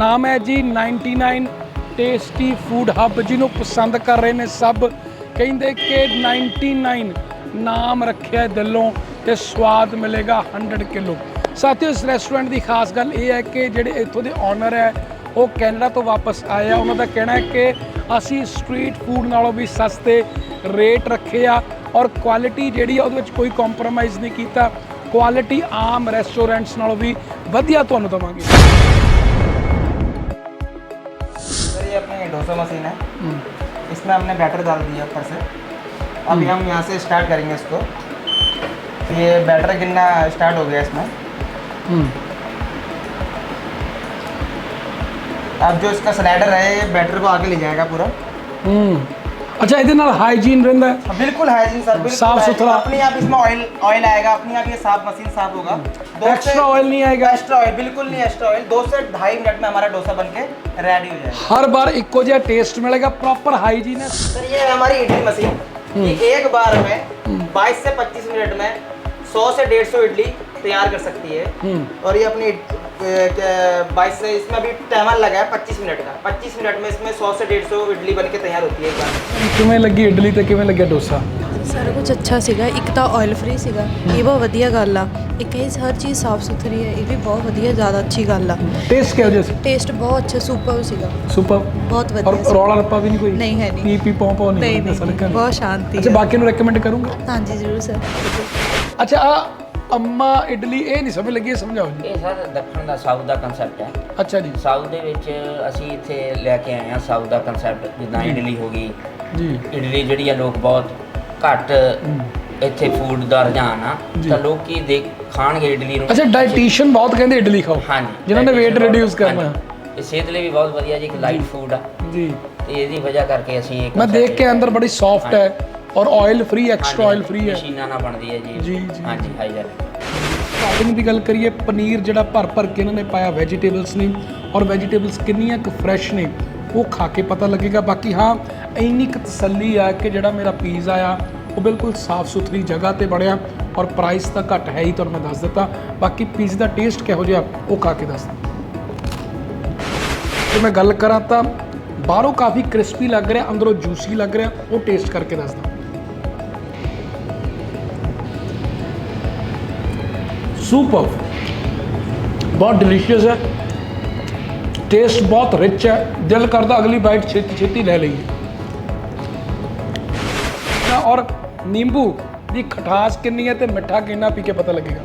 ਨਾਮ ਹੈ ਜੀ 99 ਟੇਸਟੀ ਫੂਡ ਹੱਬ ਜਿਹਨੂੰ ਪਸੰਦ ਕਰ ਰਹੇ ਨੇ ਸਭ। ਕਹਿੰਦੇ ਕਿ 99 ਨਾਮ ਰੱਖਿਆ ਦਿਲੋਂ ਤੇ ਸਵਾਦ ਮਿਲੇਗਾ 100 ਕਿਲੋ। ਸਾਥੀਓ, ਇਸ ਰੈਸਟੋਰੈਂਟ ਦੀ ਖਾਸ ਗੱਲ ਇਹ ਹੈ ਕਿ ਜਿਹੜੇ ਇੱਥੋਂ ਦੇ ਓਨਰ ਹੈ, ਉਹ ਕੈਨੇਡਾ ਤੋਂ ਵਾਪਸ ਆਏ ਆ ਉਹਨਾਂ ਦਾ ਕਹਿਣਾ ਹੈ ਕਿ ਅਸੀਂ ਸਟਰੀਟ ਫੂਡ ਨਾਲੋਂ ਵੀ ਸਸਤੇ ਰੇਟ ਰੱਖੇ ਆ ਔਰ ਕੁਆਲਿਟੀ ਜਿਹੜੀ ਆ, ਉਹਦੇ ਵਿੱਚ ਕੋਈ ਕੰਪਰੋਮਾਈਜ਼ ਨਹੀਂ ਕੀਤਾ। ਕੁਆਲਿਟੀ ਆਮ ਰੈਸਟੋਰੈਂਟਸ ਨਾਲੋਂ ਵੀ ਵਧੀਆ ਤੁਹਾਨੂੰ ਦਵਾਂਗੇ। डोसा मशीन है। इसमें हमने बैटर डाल दिया ऊपर से। अभी हम यहाँ से स्टार्ट करेंगे इसको। ये बैटर गिनना स्टार्ट हो गया इसमें। अब जो इसका स्लाइडर है ये बैटर को आगे ले जाएगा पूरा। ਅੱਛਾ ਇਹਦੇ ਨਾਲ ਹਾਈਜੀਨ ਰਹਿੰਦਾ ਹੈ? हाँ, बिल्कुल हाइजीन सर बिल्कुल साफ hygiene। सुथरा। अपने आप इसमें ऑयल ऑयल आएगा अपने आप ये साफ मशीन साफ होगा दो से- एक्स्ट्रा ऑयल नहीं आएगा? एक्स्ट्रा ऑयल बिल्कुल नहीं एक्स्ट्रा ऑयल दो से ढाई मिनट में हमारा डोसा बन के रेडी हो जाएगा ਹਰ ਵਾਰ ਇੱਕੋ ਜਿਹਾ ਟੇਸਟ ਮਿਲੇਗਾ ਪ੍ਰੋਪਰ ਹਾਈਜੀਨ ਹੈ सर ये है हमारी इडली मशीन ये एक बार में 22 से 25 मिनट में 100 से 150 इडली तैयार कर सकती है हम्म। और ये अपनी बाईस इसमें अभी टाइमर लगा है पच्चीस मिनट का पच्चीस मिनट में इसमें सौ से डेढ़ सौ इडली बन के तैयार होती है ਕਿਵੇਂ ਲੱਗੀ ਇਡਲੀ ਤੇ ਕਿਵੇਂ ਲੱਗਿਆ ਡੋਸਾ ਸਾਰਾ ਕੁਝ ਅੱਛਾ ਸੀਗਾ ਇੱਕ ਤਾਂ ਆਇਲ ਫ੍ਰੀ ਸੀਗਾ ਇਹ ਬਹੁਤ ਵਧੀਆ ਗੱਲ ਆ ਇੱਕ ਇਹ ਹਰ ਚੀਜ਼ ਸਾਫ਼ ਸੁਥਰੀ ਹੈ ਇਹ ਵੀ ਬਹੁਤ ਵਧੀਆ ਜ਼ਿਆਦਾ ਅੱਛੀ ਗੱਲ ਆ ਟੇਸਟ ਕਿਹੋ ਜਿਹਾ ਸੀ ਟੇਸਟ ਬਹੁਤ ਅੱਛਾ ਸੁਪਰ ਸੀਗਾ ਸੁਪਰ ਬਹੁਤ ਔਰ ਵਧੀਆ ਸੀ। ਰੌਲਾ ਰੱਪਾ ਵੀ ਨਹੀਂ ਕੋਈ ਨਹੀਂ ਹੈ ਨਹੀਂ। ਪੀ ਪੀ ਪੌਂ ਪੌਂ ਨਹੀਂ ਨਹੀਂ, ਨਹੀਂ, ਸੜਕਾਂ ਬਹੁਤ ਸ਼ਾਂਤੀ ਅੱਛਾ ਹੈ। ਬਾਕੀ ਨੂੰ ਰეკਮੈਂਡ ਕਰੂੰਗਾ ਹਾਂਜੀ ਜ਼ਰੂਰ ਸਰ ਅੱਛਾ ਆ ਅੰਮਾ ਇਡਲੀ ਇਹ ਨਹੀਂ ਸਮਝ ਲੱਗੀ ਇਹ ਸਮਝਾਓ ਜੀ। ਇਹ ਸਰ ਦੱਖਣ ਦਾ ਸਾਊਥ ਦਾ ਕਨਸੈਪਟ ਹੈ। ਅੱਛਾ ਜੀ। ਸਾਊਥ ਦੇ ਵਿੱਚ ਅਸੀਂ ਇੱਥੇ ਲੈ ਕੇ ਆਏ ਹਾਂ ਸਾਊਥ ਦਾ ਕਨਸੈਪਟ ਜਿੱਦਾਂ ਇਡਲੀ ਹੋ ਗਈ। ਜੀ। ਇਡਲੀ ਜਿਹੜੀ ਆ ਲੋਕ ਬਹੁਤ ਘੱਟ ਇੱਥੇ ਫੂਡ ਦਾ ਰੁਝਾਨ ਆ। ਤਾਂ ਲੋਕੀ ਦੇਖ ਖਾਣਗੇ ਇਡਲੀ ਨੂੰ। ਅੱਛਾ ਡਾਈਟੀਸ਼ੀਅਨ ਬਹੁਤ ਕਹਿੰਦੇ ਇਡਲੀ ਖਾਓ। ਹਾਂਜੀ। ਜਿਨ੍ਹਾਂ ਨੇ weight reduce ਕਰਨਾ। ਇਹ ਸਿਹਤ ਲਈ ਵੀ ਬਹੁਤ ਵਧੀਆ ਜੀ ਇੱਕ ਲਾਈਟ ਫੂਡ ਆ। ਜੀ। ਤੇ ਇਹਦੀ ਵਜ੍ਹਾ ਕਰਕੇ ਅਸੀਂ ਇਹ ਮੈਂ ਦੇਖ ਕੇ ਅੰਦਰ ਬੜੀ ਸੌਫਟ ਹੈ। ਔਰ oil free extra oil free ਹੈ। ਮਸ਼ੀਨਾਂ ਨਾਲ ਬਣਦੀ ਹੈ ਜੀ। ਜੀ, ਜੀ, ਹਾਂਜੀ ਹਾਈਜਨ ਟੌਪਿੰਗ ਦੀ ਗੱਲ ਕਰੀਏ ਪਨੀਰ ਜਿਹੜਾ ਭਰ ਭਰ ਕੇ ਇਹਨਾਂ ਨੇ ਪਾਇਆ ਵੈਜੀਟੇਬਲਸ ਨੇ ਔਰ ਵੈਜੀਟੇਬਲਸ ਕਿੰਨੀਆਂ ਕੁ ਫਰੈਸ਼ ਨੇ ਉਹ ਖਾ ਕੇ ਪਤਾ ਲੱਗੇਗਾ। ਬਾਕੀ ਹਾਂ ਇੰਨੀ ਕੁ ਤਸੱਲੀ ਆ ਕਿ ਜਿਹੜਾ ਮੇਰਾ ਪੀਜ਼ਾ ਆ ਉਹ ਬਿਲਕੁਲ ਸਾਫ਼ ਸੁਥਰੀ ਜਗ੍ਹਾ ਤੇ ਬਣਿਆ ਔਰ ਪ੍ਰਾਈਸ ਤਾਂ ਘੱਟ ਹੈ ਹੀ ਤੁਹਾਨੂੰ ਮੈਂ ਦੱਸ ਦਿੱਤਾ। ਬਾਕੀ ਪੀਜ਼ੇ ਦਾ ਟੇਸਟ ਕਿਹੋ ਜਿਹਾ ਉਹ ਖਾ ਕੇ ਦੱਸ ਜੇ ਮੈਂ ਗੱਲ ਕਰਾਂ ਤਾਂ ਬਾਹਰੋਂ ਕਾਫੀ ਕ੍ਰਿਸਪੀ ਲੱਗ ਰਿਹਾ ਅੰਦਰੋਂ ਜੂਸੀ ਲੱਗ ਰਿਹਾ ਉਹ ਟੇਸਟ ਕਰਕੇ ਦੱਸਦਾ ਸੁਪਰ ਬਹੁਤ ਡਿਲੀਸ਼ੀਅਸ ਹੈ। ਟੇਸਟ ਬਹੁਤ ਰਿਚ ਹੈ। ਦਿਲ ਕਰਦਾ ਅਗਲੀ ਬਾਈਟ ਛੇਤੀ ਛੇਤੀ ਲੈ ਲਈਏ। ਔਰ ਨਿੰਬੂ ਦੀ ਖਟਾਸ ਕਿੰਨੀ ਹੈ ਤੇ ਮਿੱਠਾ ਕਿੰਨਾ ਪੀ ਕੇ ਪਤਾ ਲੱਗੇਗਾ।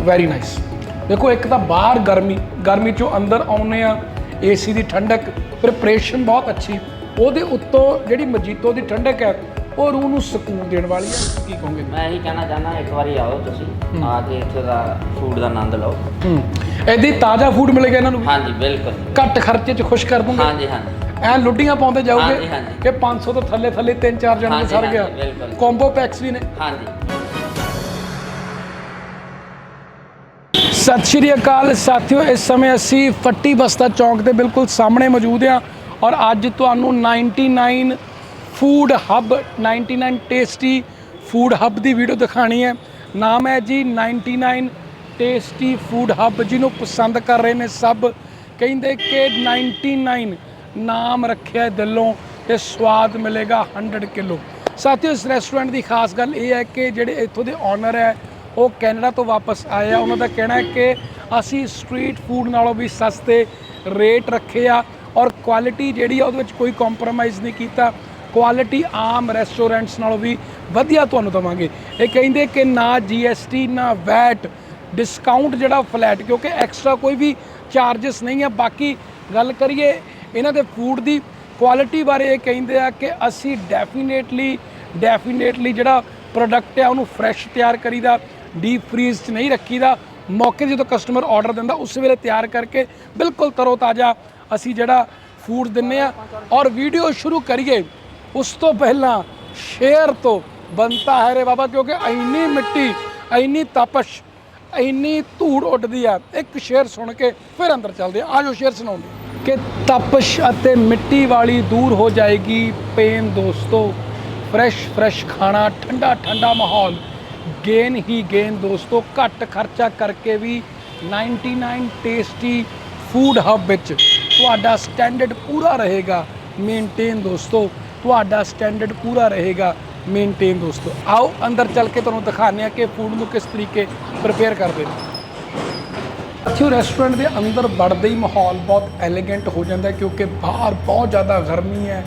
ਵੈਰੀ ਨਾਈਸ ਦੇਖੋ, ਇੱਕ ਤਾਂ ਬਾਹਰ ਗਰਮੀ ਗਰਮੀ ਚੋਂ ਅੰਦਰ ਆਉਨੇ ਆ ਏਸੀ ਦੀ ਠੰਡਕ ਪ੍ਰਿਪਰੇਸ਼ਨ ਬਹੁਤ ਅੱਛੀ। ਉਹਦੇ ਉੱਤੋਂ ਜਿਹੜੀ ਮਜੀਤੋ ਦੀ ਠੰਡਕ ਹੈ ਉਹ ਰੂਹ ਨੂੰ ਸਕੂਨ ਦੇਣ ਵਾਲੀ ਹੈ ਕੀ ਕਹੋਗੇ? ਮੈਂ ਇਹੀ ਕਹਿਣਾ ਚਾਹੁੰਦਾ ਇੱਕ ਵਾਰੀ ਆਓ ਤੁਸੀਂ ਆ ਕੇ ਇੱਥੇ ਦਾ ਫੂਡ ਦਾ ਆਨੰਦ ਲਓ। ਹੂੰ। ਐਦੀ ਤਾਜ਼ਾ ਫੂਡ ਮਿਲੇਗਾ ਇਹਨਾਂ ਨੂੰ। ਹਾਂਜੀ ਬਿਲਕੁਲ। ਘੱਟ ਖਰਚੇ 'ਚ ਖੁਸ਼ ਕਰ ਦੂੰਗੇ? ਹਾਂਜੀ ਹਾਂਜੀ। ਐ ਲੁੱਡੀਆਂ ਪਾਉਂਦੇ ਜਾਓਗੇ ਹਾਂਜੀ, ਹਾਂਜੀ। ਕਿ 500 ਤੋਂ ਥੱਲੇ ਥੱਲੇ 3-4 ਜਣਾਂ ਦੇ ਹਾਂਜੀ, ਸਰ ਗਿਆ। ਬਿਲਕੁਲ। ਕੰਬੋ ਪੈਕਸ ਵੀ ਨੇ। ਹਾਂਜੀ। ਸਤਿ ਸ਼੍ਰੀ ਅਕਾਲ ਸਾਥੀਓ ਇਸ ਸਮੇਂ ਅਸੀਂ ਫੱਟੀ ਬਸਤਾ ਚੌਂਕ ਦੇ ਬਿਲਕੁਲ ਸਾਹਮਣੇ ਮੌਜੂਦ ਹਾਂ ਔਰ ਅੱਜ ਤੁਹਾਨੂੰ 99 food hub 99 tasty food hub ਦੀ ਵੀਡੀਓ ਦਿਖਾਣੀ ਹੈ। ਨਾਮ ਹੈ ਜੀ 99 ਟੇਸਟੀ ਫੂਡ ਹੱਬ, ਜਿਹਨੂੰ ਪਸੰਦ ਕਰ ਰਹੇ ਨੇ ਸਭ। ਕਹਿੰਦੇ ਕਿ 99 ਨਾਮ ਰੱਖਿਆ ਦਿਲੋਂ ਤੇ ਸਵਾਦ ਮਿਲੇਗਾ 100 ਕਿਲੋ। ਸਾਥੀਓ, ਇਸ ਰੈਸਟੋਰੈਂਟ ਦੀ ਖਾਸ ਗੱਲ ਇਹ ਹੈ ਕਿ ਜਿਹੜੇ ਇੱਥੋਂ ਦੇ ਓਨਰ ਹੈ, ਉਹ ਕੈਨੇਡਾ ਤੋਂ ਵਾਪਸ ਆਏ ਆ। ਉਹਨਾਂ ਦਾ ਕਹਿਣਾ ਹੈ ਕਿ ਅਸੀਂ ਸਟਰੀਟ ਫੂਡ ਨਾਲੋਂ ਵੀ ਸਸਤੇ ਰੇਟ ਰੱਖੇ ਆ ਔਰ ਕੁਆਲਿਟੀ ਜਿਹੜੀ ਆ, ਉਹਦੇ ਵਿੱਚ ਕੋਈ ਕੰਪਰੋਮਾਈਜ਼ ਨਹੀਂ ਕੀਤਾ। ਕੁਆਲਿਟੀ ਆਮ ਰੈਸਟੋਰੈਂਟਸ ਨਾਲੋਂ ਵੀ ਵਧੀਆ ਤੁਹਾਨੂੰ ਦਵਾਂਗੇ। ਇਹ ਕਹਿੰਦੇ ਕਿ ਨਾ GST ਨਾ ਵੈਟ ਡਿਸਕਾਊਂਟ ਜਿਹੜਾ ਫਲੈਟ ਕਿਉਂਕਿ ਐਕਸਟਰਾ ਕੋਈ ਵੀ ਚਾਰजेस ਨਹੀਂ ਆ। ਬਾਕੀ ਗੱਲ ਕਰੀਏ ਇਹਨਾਂ ਦੇ ਫੂਡ ਦੀ ਕੁਆਲਿਟੀ ਬਾਰੇ ਇਹ ਕਹਿੰਦੇ ਆ ਕਿ ਅਸੀਂ ਡੈਫੀਨੇਟਲੀ ਡੈਫੀਨੇਟਲੀ ਜਿਹੜਾ ਪ੍ਰੋਡਕਟ ਆ, ਉਹਨੂੰ ਫਰੈਸ਼ ਤਿਆਰ ਕਰੀਦਾ ਡੀਪ ਫਰੀਜ਼ 'ਚ ਨਹੀਂ ਰੱਖੀਦਾ। ਮੌਕੇ 'ਤੇ ਜਦੋਂ ਕਸਟਮਰ ਆਰਡਰ ਦਿੰਦਾ, ਉਸ ਵੇਲੇ ਤਿਆਰ ਕਰਕੇ ਬਿਲਕੁਲ ਤਰੋ ਤਾਜ਼ਾ ਅਸੀਂ ਜਿਹੜਾ ਫੂਡ ਦਿੰਨੇ ਆ। ਔਰ ਵੀਡੀਓ ਸ਼ੁਰੂ ਕਰੀਏ। ਉਸ ਤੋਂ ਪਹਿਲਾਂ ਸ਼ੇਰ ਤੋਂ ਬੰਤਾ ਹੈ ਰੇ ਬਾਬਾ, ਕਿਉਂਕਿ ਇੰਨੀ ਮਿੱਟੀ, ਇੰਨੀ ਤਪਸ਼, ਇੰਨੀ ਧੂੜ ਉੱਡਦੀ ਆ। ਇੱਕ ਸ਼ੇਰ ਸੁਣ ਕੇ ਫਿਰ ਅੰਦਰ ਚੱਲਦੇ ਆ। ਆਜੋ ਸ਼ੇਰ ਸੁਣਾਉਂਦੇ ਕਿ ਤਪਸ਼ ਅਤੇ ਮਿੱਟੀ ਵਾਲੀ ਦੂਰ ਹੋ ਜਾਏਗੀ ਪੇਨ ਦੋਸਤੋ। ਫਰੈਸ਼ ਫਰੈਸ਼ ਖਾਣਾ, ਠੰਡਾ ਠੰਡਾ ਮਾਹੌਲ। ਗੇਨ ਹੀ ਗੇਨ ਦੋਸਤੋ। ਘੱਟ ਖਰਚਾ ਕਰਕੇ ਵੀ 99 ਟੇਸਟੀ ਫੂਡ ਹੱਬ ਵਿੱਚ ਤੁਹਾਡਾ ਸਟੈਂਡਰਡ ਪੂਰਾ ਰਹੇਗਾ। ਮੇਨਟੇਨ ਦੋਸਤੋ। ਤੁਹਾਡਾ ਸਟੈਂਡਰਡ ਪੂਰਾ ਰਹੇਗਾ ਮੇਨਟੇਨ ਦੋਸਤੋ। ਆਓ ਅੰਦਰ ਚੱਲ ਕੇ ਤੁਹਾਨੂੰ ਦਿਖਾਉਂਦੇ ਆ ਕਿ ਫੂਡ ਨੂੰ ਕਿਸ ਤਰੀਕੇ ਪ੍ਰਪੇਅਰ ਕਰਦੇ ਨੇ। ਅੱਛਾ ਰੈਸਟੋਰੈਂਟ ਦੇ ਅੰਦਰ ਵੜਦੇ ਹੀ ਮਾਹੌਲ ਬਹੁਤ ਐਲੀਗੈਂਟ ਹੋ ਜਾਂਦਾ ਕਿਉਂਕਿ ਬਾਹਰ ਬਹੁਤ ਜ਼ਿਆਦਾ ਗਰਮੀ ਹੈ,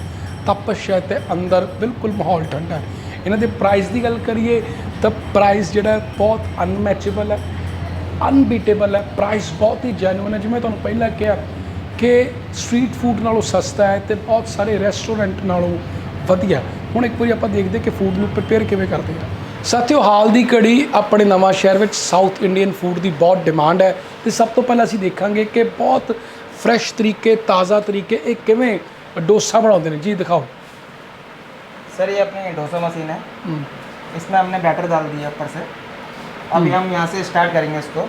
ਤਪਸ਼ ਹੈ ਤੇ ਅੰਦਰ ਬਿਲਕੁਲ ਮਾਹੌਲ ਠੰਡਾ ਹੈ। ਇਹਨਾਂ ਦੇ ਪ੍ਰਾਈਸ ਦੀ ਗੱਲ ਕਰੀਏ ਤਾਂ ਪ੍ਰਾਈਸ ਜਿਹੜਾ ਬਹੁਤ ਅਨਮੈਚੇਬਲ ਹੈ ਅਨਬੀਟੇਬਲ ਹੈ। ਪ੍ਰਾਈਸ ਬਹੁਤ ਹੀ ਜੈਨੂਇਨ ਹੈ। ਜਿਵੇਂ ਤੁਹਾਨੂੰ ਪਹਿਲਾਂ ਕਿਹਾ ਕਿ ਸਟਰੀਟ ਫੂਡ ਨਾਲੋਂ ਸਸਤਾ ਹੈ ਤੇ ਬਹੁਤ ਸਾਰੇ ਰੈਸਟੋਰੈਂਟ ਨਾਲੋਂ ਵਧੀਆ ਹੁਣ ਇੱਕ ਵਾਰੀ ਆਪਾਂ ਦੇਖਦੇ ਕਿ ਫੂਡ ਨੂੰ ਪ੍ਰਪੇਅਰ ਕਿਵੇਂ ਕਰਦੇ ਆ ਸਾਥੀਓ ਹਾਲ ਦੀ ਘੜੀ ਆਪਣੇ ਨਵਾਂ ਸ਼ਹਿਰ ਵਿੱਚ ਸਾਊਥ ਇੰਡੀਅਨ ਫੂਡ ਦੀ ਬਹੁਤ ਡਿਮਾਂਡ ਹੈ ਤੇ ਸਭ ਤੋਂ ਪਹਿਲਾਂ ਅਸੀਂ ਦੇਖਾਂਗੇ ਕਿ ਬਹੁਤ ਫਰੈਸ਼ ਤਰੀਕੇ ਤਾਜ਼ਾ ਤਰੀਕੇ ਇਹ ਕਿਵੇਂ ਡੋਸਾ ਬਣਾਉਂਦੇ ਨੇ ਜੀ ਦਿਖਾਓ सर ये अपनी डोसा मशीन है ਹੂੰ इसमें हमने बैटर डाल दिया ऊपर से अभी हम यहाँ से स्टार्ट करेंगे इसको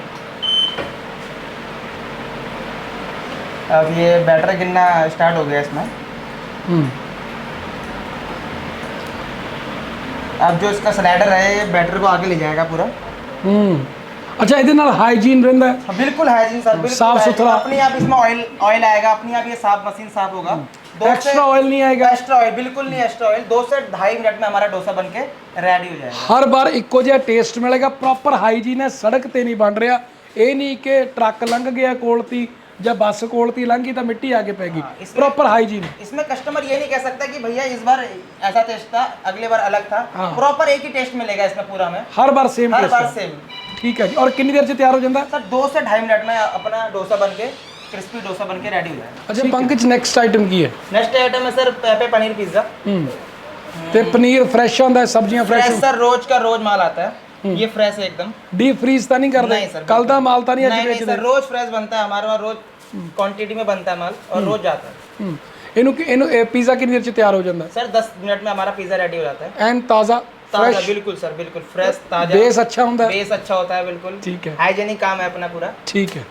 अब ये बैटर गिनना स्टार्ट हो गया इसमें ਹੂੰ अब जो इसका स्लाइडर है ये बैटर को आगे ले जाएगा पूरा ਹੂੰ ਅੱਛਾ ਇਹਦੇ ਨਾਲ ਹਾਈਜੀਨ ਰਹਿੰਦਾ ਹੈ हाँ, बिल्कुल हाइजीन सर बिल्कुल साफ hygiene। सुथरा। अपने आप इसमें ऑयल ऑयल आएगा अपने आप ये साफ मशीन साफ होगा दो से एक्स्ट्रा ऑयल नहीं आएगा एक्स्ट्रा ऑयल बिल्कुल नहीं एक्स्ट्रा ऑयल दो से ढाई मिनट में हमारा डोसा बन के रेडी हो जाएगा ਹਰ ਵਾਰ ਇੱਕੋ ਜਿਹਾ ਟੇਸਟ ਮਿਲੇਗਾ ਪ੍ਰੋਪਰ ਹਾਈਜੀਨ ਹੈ ਸੜਕ ਤੇ ਨਹੀਂ ਬਣ ਰਿਹਾ ਇਹ ਨਹੀਂ ਕਿ ਟਰੱਕ ਲੰਘ ਗਿਆ ਕੋਲ ਤੀ जब बस कोलती लंघी तो मिट्टी आगे पेगी। प्रॉपर हाइजीन इसमें कस्टमर ये नहीं कह सकता कि भैया इस बार ऐसा टेस्ट था अगले बार अलग था। हाँ। प्रॉपर एक ही टेस्ट मिलेगा इसमें पूरा में। हर बार सेम हर बार सेम ठीक है और कितनी देर से तैयार हो जाता? सर दो से ढाई मिनट में अपना डोसा बन के क्रिस्पी डोसा बन के रेडी हो जाए अच्छा पंकज नेक्स्ट आइटम की है। नेक्स्ट आइटम है sir peppy paneer pizza hmm. ते पनीर फ्रेश होता है सब्ज़ियाँ फ्रेश सर रोज का रोज माल आता है। हम्म। ये फ्रेश है एकदम। डीप फ्रीज तो नहीं करते? कल तो का माल तो नहीं, नहीं, नहीं सर रोज फ्रेश बनता है हमारे वहाँ रोज हम्म। क्वांटिटी में बनता है माल और हम्म। रोज जाता है। इनु के इनु पिज़्ज़ा कितनी देर से तैयार हो जाता है? सर दस मिनट में हमारा पिज़्ज़ा रेडी हो जाता है। एंड ताज़ा ताज़ा बिल्कुल सर बिल्कुल फ्रेश ताज़ा। बेस अच्छा होता है? बेस अच्छा होता है बिल्कुल। ठीक है। हाइजीनिक काम है अपना पूरा। ठीक है।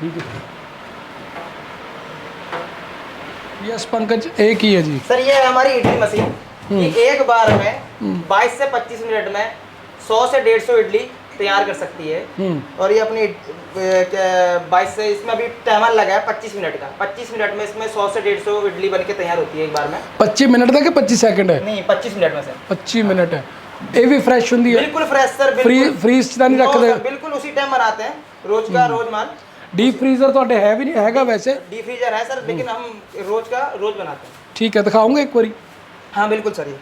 ठीक है। यस पंकज एक ही है जी। सर ये हमारी इडली मशीन। हम्म। एक बार में 22 से 25 मिनट में 100 से 150 इडली तैयार कर सकती है हम्म और ये अपनी बाईस से इसमें अभी टाइमर लगा है 25 मिनट का 25 मिनट में इसमें 100 से 150 इडली बन के तैयार होती है एक बार में 25 मिनट ਦਾ ਕਿ 25 ਸੈਕਿੰਡ ਹੈ नहीं 25 मिनट में सर 25 ਮਿੰਟ ਹੈ ਇਹ ਵੀ ਫਰੈਸ਼ ਹੁੰਦੀ ਹੈ बिल्कुल फ्रेश सर फ्री बिल्कुल फ्रीज ਚ ਤਾਂ ਨਹੀਂ No, ਰੱਖਦੇ sir, बिल्कुल उसी टाइम बनाते हैं रोज का रोज माल ਡੀਪ ਫਰੀਜ਼ਰ ਤੁਹਾਡੇ ਹੈ ਵੀ ਨਹੀਂ ਹੈਗਾ ਵੈਸੇ डी फ्रीजर है सर लेकिन हम रोज का रोज बनाते हैं ਠੀਕ ਹੈ ਦਿਖਾਉਂਗੇ ਇੱਕ ਵਾਰੀ हाँ बिल्कुल सर ये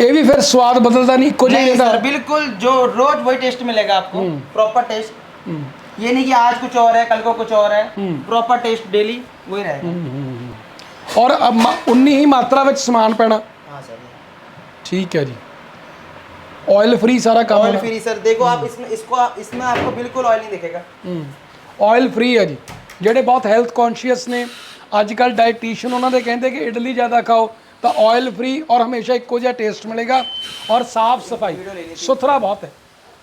ਇਹ ਵੀ ਫਿਰ ਸਵਾਦ ਬਦਲਦਾ ਨਹੀਂ ਇੱਕੋ ਜਿਹਾ ਹੀ नहीं ਰਹਿੰਦਾ सर बिल्कुल जो रोज वही टेस्ट मिलेगा आपको प्रॉपर टेस्ट हम्म, ये नहीं कि आज कुछ और है कल को कुछ और है हम्म। प्रॉपर टेस्ट डेली वही रहेगा ਔਰ ਅਬ ਮਾ- ਉਨੀ ਹੀ ਮਾਤਰਾ ਵਿੱਚ ਸਮਾਨ ਪੈਣਾ हाँ सर ਠੀਕ ਹੈ ਜੀ ਆਇਲ ਫ੍ਰੀ ਸਾਰਾ ਕੰਮ ऑयल ਹੈ फ्री सर देखो आप इसमें इसको आप इसमें आपको बिल्कुल ऑयल नहीं दिखेगा ਆਇਲ ਫ੍ਰੀ ਹੈ ਜੀ ਜਿਹੜੇ ਬਹੁਤ ਹੈਲਥ ਕੌਨਸ਼ੀਅਸ ਨੇ ਅੱਜ ਕੱਲ ਡਾਈਟੀਸ਼ੀਅਨ ਉਹਨਾਂ ਦੇ ਕਹਿੰਦੇ ਕਿ ਇਡਲੀ ਜ਼ਿਆਦਾ ਖਾਓ तो ऑयल फ्री और हमेशा एक कोजिया टेस्ट मिलेगा और साफ़ सफ़ाई। सुथरा बहुत है।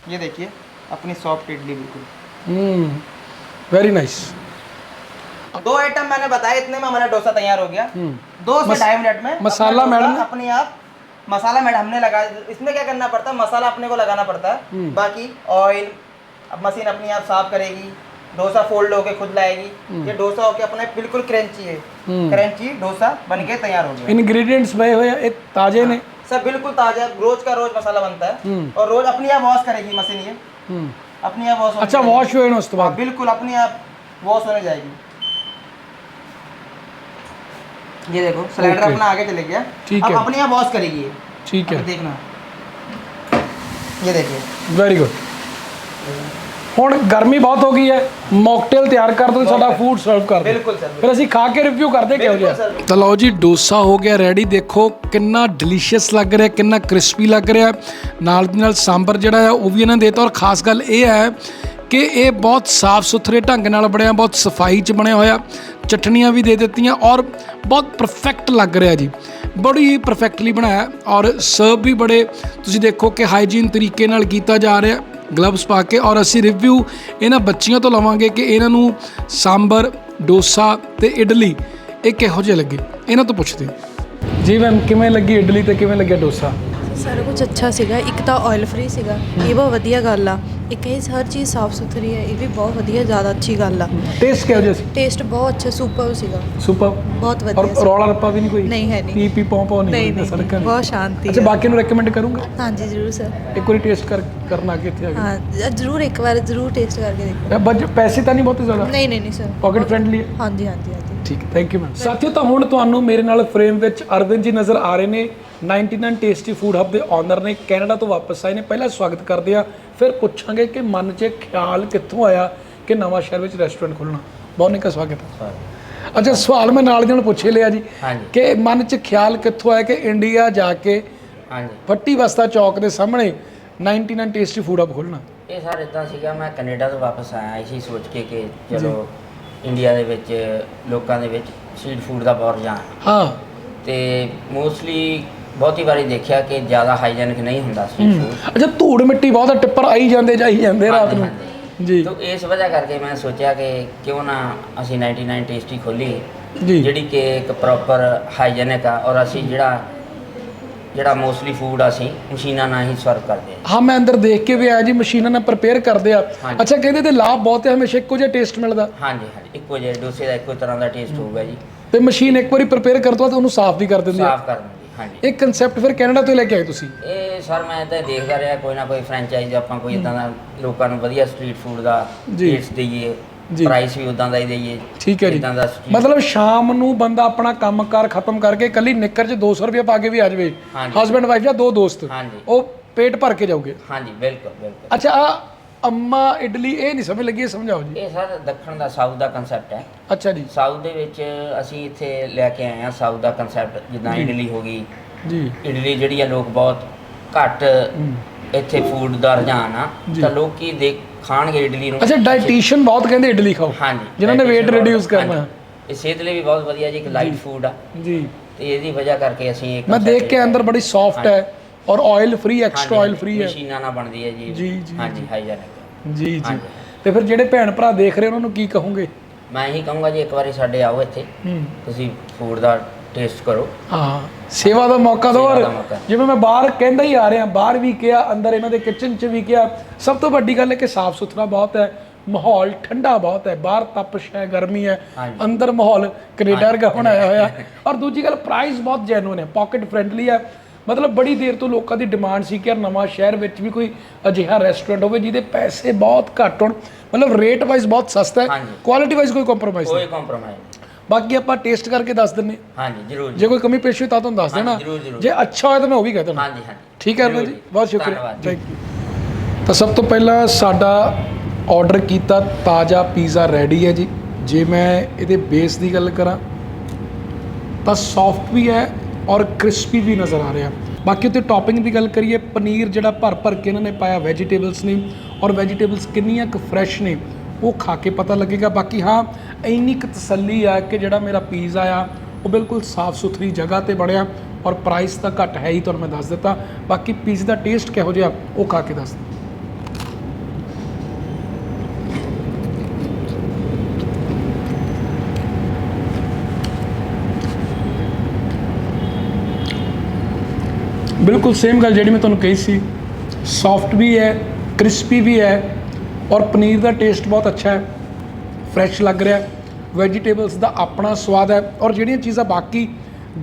ये देखिए अपनी सॉफ्ट इडली बिल्कुल। हम्म, वेरी नाइस दो आइटम मैंने बताया इतने में हमारा डोसा तैयार हो गया। हम्म। दो से ढाई मिनट में मसाला मैडम। अपने आप मसाला मैडम हमने लगा इसमें क्या करना पड़ता है? मसाला अपने को लगाना पड़ता है। हम्म। बाकी ऑयल अब मशीन अपने आप साफ़ करेगी। डोसा फोल्ड होके खुद लाएगी। हम्म। ये डोसा होके अपने बिल्कुल क्रंची है। हम्म। क्रंची डोसा बन के तैयार हो गया। इनग्रीडियंट्स भाई हो हुए ताजे हाँ, ने सब बिल्कुल ताज़ा रोज का रोज मसाला बनता है। हम्म। और रोज अपनी आप वॉश करेगी मशीन ये। अपनी आप वॉश अच्छा वॉश हुए ना उसके बाद? हाँ, बिल्कुल अपनी आप वॉश होने जाएगी। ये देखो सिलेंडर अपना आगे चले गया। ठीक है। अपनी आप वॉश करेगी ठीक है। देखना। ये देखिए। वेरी गुड ਹੁਣ ਗਰਮੀ ਬਹੁਤ ਹੋ ਗਈ ਹੈ ਮੌਕਟੇਲ ਤਿਆਰ ਕਰ ਦੋ ਸਾਡਾ ਫੂਡ ਸਰਵ ਕਰ ਦਿਓ। ਬਿਲਕੁਲ ਫਿਰ ਅਸੀਂ ਖਾ ਕੇ ਰਿਵਿਊ ਕਰਦੇ ਕਿਹੋ ਜਿਹਾ? ਹੈ। ਤਾਂ ਲਓ ਜੀ ਡੋਸਾ ਹੋ ਗਿਆ ਰੈਡੀ ਦੇਖੋ ਕਿੰਨਾ ਡਿਲੀਸ਼ੀਅਸ ਲੱਗ ਰਿਹਾ ਕਿੰਨਾ ਕ੍ਰਿਸਪੀ ਲੱਗ ਰਿਹਾ। ਨਾਲ ਦੀ ਨਾਲ ਸਾਂਬਰ ਜਿਹੜਾ ਆ ਉਹ ਵੀ ਇਹਨਾਂ ਨੇ ਦੇਤਾ। ਔਰ ਖਾਸ ਗੱਲ ਇਹ ਹੈ ਕਿ ਇਹ ਬਹੁਤ ਸਾਫ਼ ਸੁਥਰੇ ਢੰਗ ਨਾਲ ਬਣਿਆ, ਬਹੁਤ ਸਫ਼ਾਈ 'ਚ ਬਣਿਆ ਹੋਇਆ ਚਟਣੀਆਂ ਵੀ ਦੇ ਦਿੱਤੀਆਂ ਔਰ ਬਹੁਤ ਪਰਫੈਕਟ ਲੱਗ ਰਿਹਾ ਜੀ। ਬੜੀ ਪਰਫੈਕਟਲੀ ਬਣਾਇਆ ਔਰ ਸਰਵ ਵੀ ਬੜੇ, ਤੁਸੀਂ ਦੇਖੋ ਕਿ ਹਾਈਜੀਨ ਤਰੀਕੇ ਨਾਲ ਕੀਤਾ ਜਾ ਰਿਹਾ ਗਲਵਸ ਪਾ ਕੇ ਔਰ ਅਸੀਂ ਰਿਵਿਊ ਇਹਨਾਂ ਬੱਚੀਆਂ ਤੋਂ ਲਵਾਂਗੇ ਕਿ ਇਹਨਾਂ ਨੂੰ ਸਾਂਬਰ, ਡੋਸਾ ਤੇ ਇਡਲੀ, ਇਹ ਕਿਹੋ ਜਿਹੇ ਲੱਗੇ? ਇਹਨਾਂ ਤੋਂ ਪੁੱਛਦੇ ਹਾਂ। ਜੀ ਮੈਮ, ਕਿਵੇਂ ਲੱਗੀ ਇਡਲੀ ਤੇ ਕਿਵੇਂ ਲੱਗਿਆ ਡੋਸਾ? ਸਾਰਾ ਕੁਝ ਅੱਛਾ ਸੀਗਾ ਇੱਕ ਤਾਂ ਆਇਲ ਫ੍ਰੀ ਸੀਗਾ ਇਹ ਬਹੁਤ ਵਧੀਆ ਗੱਲ ਆ। ਇੱਕ ਇਹ ਹਰ ਚੀਜ਼ ਸਾਫ਼ ਸੁਥਰੀ ਹੈ ਇਹ ਵੀ ਬਹੁਤ ਵਧੀਆ ਜ਼ਿਆਦਾ ਅੱਛੀ ਗੱਲ ਆ। ਟੇਸਟ ਕਿਹੋ ਜਿਹਾ ਸੀ? ਟੇਸਟ ਬਹੁਤ ਅੱਛਾ ਸੁਪਰ ਸੀਗਾ। ਸੁਪਰ ਬਹੁਤ ਔਰ ਵਧੀਆ ਸੀ। ਰੌਲਾ ਰੱਪਾ ਵੀ ਨਹੀਂ ਕੋਈ? ਨਹੀਂ ਹੈ ਨਹੀਂ। ਪੀ ਪੀ ਪੌਂ ਪੌਂ ਨਹੀਂ ਨਹੀਂ ਨਹੀਂ ਸੜਕਾਂ ਬਹੁਤ ਸ਼ਾਂਤੀ ਅੱਛਾ ਆ। ਬਾਕੀ ਨੂੰ ਰეკਮੈਂਡ ਕਰੂੰਗਾ? ਹਾਂਜੀ ਜ਼ਰੂਰ ਸਰ ਇੱਕ ਵਾਰੀ ਟੇਸਟ ਕਰ ਕਰਨਾ ਕਿ ਇੱਥੇ ਆ ਹਾਂ ਜ- ਜ਼ਰੂਰ ਇੱਕ ਵਾਰ ਜ਼ਰੂਰ ਟੇਸਟ ਕਰਕੇ ਦੇਖੋ। ਕੇ ਬਜ ਪੈਸੇ ਤਾਂ ਨਹੀਂ ਬਹੁਤ ਜ਼ਿਆਦਾ? ਨਹੀਂ ਨਹੀਂ ਨਹੀਂ ਸਰ ਪਾਕਟ ਫ੍ਰੈਂਡਲੀ ਹੈ ਹਾਂਜੀ ਹਾਂਜੀ ਹਾਂਜੀ। ਠੀਕ ਥੈਂਕ ਯੂ ਮੈਮ ਸਾਥੀਓ ਤਾਂ ਹੁਣ ਤੁਹਾਨੂੰ ਮੇਰੇ ਨਾਲ ਫਰੇਮ ਵਿੱਚ ਅਰਵਿੰਦ ਜੀ ਨਜ਼ਰ ਆ ਰਹੇ ਨੇ। 99 ਟੇਸਟੀ ਫੂਡ ਹੱਬ ਦੇ ਓਨਰ ਨੇ ਕੈਨੇਡਾ ਤੋਂ ਵਾਪਸ ਆਏ ਨੇ। ਪਹਿਲਾਂ ਸਵਾਗਤ ਕਰਦੇ ਆ ਫਿਰ ਪੁੱਛਾਂਗੇ ਕਿ ਮਨ 'ਚ ਖਿਆਲ ਕਿੱਥੋਂ ਆਇਆ ਕਿ ਨਵਾਂ ਸ਼ਹਿਰ ਵਿੱਚ ਰੈਸਟੋਰੈਂਟ ਖੋਲ੍ਹਣਾ। ਬਹੁਤ ਨਿੱਘਾ ਸਵਾਗਤ ਹੈ। ਅੱਛਾ ਸਵਾਲ ਮੈਂ ਨਾਲ ਦੀ ਨਾਲ ਪੁੱਛ ਲਿਆ ਜੀ। ਕਿ ਮਨ 'ਚ ਖਿਆਲ ਕਿੱਥੋਂ ਆਇਆ ਕਿ ਇੰਡੀਆ ਜਾ ਕੇ ਹਾਂਜੀ। ਫੱਟੀ ਬਸਤਾ ਚੌਕ ਦੇ ਸਾਹਮਣੇ 99 ਟੇਸਟੀ ਫੂਡ ਹੱਬ ਖੋਲ੍ਹਣਾ? ਇਹ ਸਰ ਇਦਾਂ ਸੀਗਾ ਮੈਂ ਕੈਨੇਡਾ ਤੋਂ ਵਾਪਸ ਆਇਆ। ਇਸੀ ਸੋਚ ਕੇ ਕਿ ਚਲੋ ਇੰਡੀਆ ਦੇ ਵਿੱਚ ਲੋਕਾਂ ਦੇ ਵਿੱਚ ਸਟਰੀਟ ਫੂਡ ਦਾ ਬਹੁਤ ਰੁਝਾਨ ਹਾਂ। ਤੇ ਮੋਸਟਲੀ ਬਹੁਤੀ ਵਾਰੀ ਦੇਖਿਆ ਕਿ ਜ਼ਿਆਦਾ ਹਾਈਜੈਨਿਕ ਨਹੀਂ ਹੁੰਦਾ ਸਟਰੀਟ ਫੂਡ ਅੱਛਾ ਧੂੜ ਮਿੱਟੀ ਬਹੁਤ ਆ ਟਿੱਪਰ ਆਈ ਜਾਂਦੇ ਜਾਈ ਜਾਂਦੇ ਰਾਤ ਨੂੰ? ਜੀ। ਤੋਂ ਇਸ ਵਜ੍ਹਾ ਕਰਕੇ ਮੈਂ ਸੋਚਿਆ ਕਿ ਕਿਉਂ ਨਾ ਅਸੀਂ 99 ਟੇਸਟੀ ਖੋਲੀ ਜੀ। ਜਿਹੜੀ ਕਿ ਇੱਕ ਪ੍ਰੋਪਰ ਹਾਈਜੈਨਿਕ ਆ ਔਰ ਅਸੀਂ ਜਿਹੜਾ ਜਿਹੜਾ ਮੋਸਟਲੀ ਫੂਡ ਅਸੀਂ ਮਸ਼ੀਨਾਂ ਨਾਲ ਹੀ ਸਰਵ ਕਰਦੇ ਹਾਂ ਹਾਂ ਮੈਂ ਅੰਦਰ ਦੇਖ ਕੇ ਵੀ ਆਇਆ ਜੀ ਮਸ਼ੀਨਾਂ ਨਾਲ ਪ੍ਰਪੇਅਰ ਕਰਦੇ ਆ। ਹਾਂਜੀ। ਅੱਛਾ ਕਹਿੰਦੇ ਤੇ ਲਾਭ ਬਹੁਤ ਹੈ ਹਮੇਸ਼ਾ ਇੱਕੋ ਜਿਹਾ ਟੇਸਟ ਮਿਲਦਾ। ਹਾਂਜੀ ਹਾਂਜੀ ਇੱਕੋ ਜਿਹੇ ਡੋਸੇ ਦਾ ਇੱਕੋ ਤਰ੍ਹਾਂ ਦਾ ਟੇਸਟ ਹੋਊਗਾ ਜੀ। ਤੇ ਮਸ਼ੀਨ ਇੱਕ ਵਾਰੀ ਪ੍ਰਪੇਅਰ ਕਰ ਤੋਂ ਬਾਅਦ ਉਹਨੂੰ ਸਾਫ਼ ਵੀ ਕਰ ਦਿੰਦੀ ਆ। ਸਾਫ਼ ਕਰਨ ਦੀ ਹਾਂਜੀ ਇਹ ਕਨਸੈਪਟ ਫਿਰ ਕੈਨੇਡਾ ਤੋਂ ਲੈ ਕੇ ਆਏ ਤੁਸੀਂ ਇਹ ਸਰ ਮੈਂ ਤਾਂ ਦੇਖਦਾ ਰਿਹਾ ਕੋਈ ਨਾ ਕੋਈ ਫਰੈਂਚਾਈਜ਼ ਆਪਾਂ ਕੋਈ ਇਦਾਂ ਦਾ ਲੋਕਾਂ ਨੂੰ ਵਧੀਆ ਸਟਰੀਟ ਫੂਡ ਦਾ ਜੀ। ਟੇਸਟ ਦਈਏ ਜੀ। ਪ੍ਰਾਈਸ ਵੀ ਉਦਾਂ ਦਾ ਹੀ ਦਈਏ ਠੀਕ ਹੈ ਜੀ ਇੱਦਾਂ ਦਾ street- ਮਤਲਬ ਸ਼ਾਮ ਨੂੰ ਬੰਦਾ ਆਪਣਾ ਕੰਮਕਾਰ ਖਤਮ ਕਰਕੇ ਕੱਲੀ ਨਿੱਕਰ 'ਚ 200 ਰੁਪਏ ਪਾ ਕੇ ਵੀ ਆ ਜਾਵੇ ਹਾਂਜੀ। ਹਸਬੰਡ ਵਾਈਫ ਜਾਂ ਦੋ ਦੋਸਤ ਹਾਂਜੀ। ਉਹ ਪੇਟ ਭਰ ਕੇ ਜਾਓਗੇ ਹਾਂਜੀ ਬਿਲਕੁਲ ਬਿਲਕੁਲ ਅੱਛਾ ਆ ਅੰਮਾ ਇਡਲੀ ਇਹ ਨਹੀਂ ਸਮਝ ਲੱਗੀ ਇਹ ਸਮਝਾਓ ਜੀ। ਇਹ ਸਰ ਦੱਖਣ ਦਾ ਸਾਊਥ ਦਾ ਕਨਸੈਪਟ ਹੈ। ਅੱਛਾ ਜੀ। ਸਾਊਥ ਦੇ ਵਿੱਚ ਅਸੀਂ ਇੱਥੇ ਲੈ ਕੇ ਆਏ ਹਾਂ ਸਾਊਥ ਦਾ ਕਨਸੈਪਟ ਜਿੱਦਾਂ ਇਡਲੀ ਹੋ ਗਈ। ਜੀ। ਇਡਲੀ ਜਿਹੜੀ ਆ ਲੋਕ ਬਹੁਤ ਘੱਟ ਇੱਥੇ ਫੂਡ ਦਾ ਰੁਝਾਨ ਆ। ਜੀ। ਤਾਂ ਲੋਕੀ ਦੇਖ ਖਾਣਗੇ ਇਡਲੀ ਨੂੰ। ਅੱਛਾ ਡਾਈਟੀਸ਼ੀਅਨ ਬਹੁਤ ਕਹਿੰਦੇ ਇਡਲੀ ਖਾਓ। ਹਾਂਜੀ। ਜਿਨ੍ਹਾਂ ਨੇ weight reduce ਬਹੁਤ- ਕਰਨਾ। ਹਾਂਜੀ। ਇਹ ਸਿਹਤ ਲਈ ਵੀ ਬਹੁਤ ਵਧੀਆ ਜੀ ਇੱਕ ਲਾਈਟ ਫੂਡ ਆ। ਜੀ। ਤੇ ਇਹਦੀ ਵਜ੍ਹਾ ਕਰਕੇ ਅਸੀਂ ਇਹ ਮੈਂ ਦੇਖ ਕੇ ਅੰਦਰ ਬੜੀ ਸੌਫਟ ਹੈ। ਔਰ oil free extra oil free ਹੈ। ਮਸ਼ੀਨਾਂ ਨਾਲ ਬਣਦੀ ਹੈ ਜੀ। ਜੀ, ਜੀ, ਹਾਂਜੀ ਹਾਈਜੈਨਿਕ ਜੀ ਜੀ। ਹਾਂਜੀ। ਤੇ ਫਿਰ ਜਿਹੜੇ ਭੈਣ ਭਰਾ ਦੇਖ ਰਹੇ ਉਹਨਾਂ ਨੂੰ ਕੀ ਕਹੋਗੇ? ਮੈਂ ਇਹੀ ਕਹੂੰਗਾ ਜੀ ਇੱਕ ਵਾਰੀ ਸਾਡੇ ਆਓ ਇੱਥੇ। ਹੂੰ। ਤੁਸੀਂ ਫੂਡ ਦਾ ਟੇਸਟ ਕਰੋ। ਹਾਂ ਸੇਵਾ ਦਾ ਮੌਕਾ ਦਿਓ। ਸੇਵਾ ਔਰ ਦਾ ਮੌਕਾ। ਜਿਵੇਂ ਮੈਂ ਬਾਹਰ ਕਹਿੰਦਾ ਹੀ ਆ ਰਿਹਾ ਬਾਹਰ ਵੀ ਕਿਹਾ ਅੰਦਰ ਇਹਨਾਂ ਦੇ ਕਿਚਨ 'ਚ ਵੀ ਕਿਹਾ ਸਭ ਤੋਂ ਵੱਡੀ ਗੱਲ ਹੈ ਕਿ ਸਾਫ਼ ਸੁਥਰਾ ਬਹੁਤ ਹੈ ਮਾਹੌਲ ਠੰਡਾ ਬਹੁਤ ਹੈ ਬਾਹਰ ਤਪਸ਼ ਹੈ ਗਰਮੀ ਹੈ ਹਾਂਜੀ। ਅੰਦਰ ਮਾਹੌਲ ਕੈਨੇਡਾ ਵਰਗਾ ਬਣਾਇਆ ਹੋਇਆ। ਔਰ ਦੂਜੀ ਗੱਲ ਪ੍ਰਾਈਸ ਬਹੁਤ ਜੈਨੂਨ ਹੈ ਪਾਕਟ ਫ੍ਰੈਂਡਲੀ ਹੈ। ਮਤਲਬ ਬੜੀ ਦੇਰ ਤੋਂ ਲੋਕਾਂ ਦੀ ਡਿਮਾਂਡ ਸੀ ਕਿ ਯਾਰ ਨਵਾਂ ਸ਼ਹਿਰ ਵਿੱਚ ਵੀ ਕੋਈ ਅਜਿਹਾ ਰੈਸਟੋਰੈਂਟ ਹੋਵੇ ਜਿਹਦੇ ਪੈਸੇ ਬਹੁਤ ਘੱਟ ਹੋਣ। ਮਤਲਬ ਰੇਟ ਵਾਈਜ਼ ਬਹੁਤ ਸਸਤਾ ਹੈ। ਹਾਂਜੀ। ਕੁਆਲਿਟੀ ਵਾਈਜ਼ ਕੋਈ ਕੰਪਰੋਮਾਈਜ਼ ਨਹੀਂ। ਕੋਈ ਕੰਪਰੋਮਾਈਜ਼ ਬਾਕੀ ਆਪਾਂ ਟੇਸਟ ਕਰਕੇ ਦੱਸ ਦਿੰਨੇ ਹਾਂ। ਹਾਂਜੀ ਜ਼ਰੂਰ ਜੀ ਜੇ ਕੋਈ ਕਮੀ ਪੇਸ਼ੀ ਹੋਈ ਤਾਂ ਤੁਹਾਨੂੰ ਦੱਸ ਹਾਂਜੀ, ਦੇਣਾ ਜ਼ਰੂਰ, ਜ਼ਰੂਰ। ਜੇ ਅੱਛਾ ਹੋਇਆ ਤਾਂ ਮੈਂ ਉਹ ਵੀ ਕਹਿ ਦੇਣਾ। ਹਾਂਜੀ ਹਾਂਜੀ। ਠੀਕ ਹੈ ਅਰਵਿੰਦ ਜ਼ਰੂਰ ਜੀ। ਬਹੁਤ ਸ਼ੁਕਰੀਆ। ਧੰਨਵਾਦ। ਜੀ। ਥੈਂਕ ਯੂ ਤਾਂ ਸਭ ਤੋਂ ਪਹਿਲਾਂ ਸਾਡਾ ਆਰਡਰ ਕੀਤਾ ਤਾਜ਼ਾ ਪੀਜ਼ਾ ਰੈਡੀ ਹੈ ਜੀ। ਜੇ ਮੈਂ ਇਹਦੇ ਬੇਸ ਦੀ ਗੱਲ ਕਰਾਂ ਤਾਂ ਸੌਫਟ ਵੀ ਹੈ ਔਰ ਕ੍ਰਿਸਪੀ ਵੀ ਨਜ਼ਰ ਆ ਰਿਹਾ। ਬਾਕੀ ਉੱਤੇ ਟੌਪਿੰਗ ਦੀ ਗੱਲ ਕਰੀਏ, ਪਨੀਰ ਜਿਹੜਾ ਭਰ ਭਰ ਕੇ ਇਹਨਾਂ ਨੇ ਪਾਇਆ ਵੈਜੀਟੇਬਲਸ ਨੇ, ਔਰ ਵੈਜੀਟੇਬਲਸ ਕਿੰਨੀਆਂ ਕੁ ਫਰੈਸ਼ ਨੇ, ਉਹ ਖਾ ਕੇ ਪਤਾ ਲੱਗੇਗਾ। ਬਾਕੀ ਹਾਂ, ਇੰਨੀ ਕੁ ਤਸੱਲੀ ਆ ਕਿ ਜਿਹੜਾ ਮੇਰਾ ਪੀਜ਼ਾ ਆ, ਉਹ ਬਿਲਕੁਲ ਸਾਫ਼ ਸੁਥਰੀ ਜਗ੍ਹਾ ਤੇ ਬਣਿਆ, ਔਰ ਪ੍ਰਾਈਸ ਤਾਂ ਘੱਟ ਹੈ ਹੀ ਤੁਹਾਨੂੰ ਮੈਂ ਦੱਸ ਦਿੱਤਾ। ਬਾਕੀ ਪੀਜ਼ੇ ਦਾ ਟੇਸਟ ਕਿਹੋ ਜਿਹਾ, ਉਹ ਖਾ ਕੇ ਦੱਸ ਦਿਓ। ਬਿਲਕੁਲ ਸੇਮ ਗੱਲ ਜਿਹੜੀ ਮੈਂ ਤੁਹਾਨੂੰ ਕਹੀ ਸੀ। ਸੌਫਟ ਵੀ ਹੈ ਕ੍ਰਿਸਪੀ ਵੀ ਹੈ ਔਰ ਪਨੀਰ ਦਾ ਟੇਸਟ ਬਹੁਤ ਅੱਛਾ ਹੈ। ਫਰੈਸ਼ ਲੱਗ ਰਿਹਾ ਵੈਜੀਟੇਬਲਸ ਦਾ ਆਪਣਾ ਸਵਾਦ ਹੈ ਔਰ ਜਿਹੜੀਆਂ ਚੀਜ਼ਾਂ ਬਾਕੀ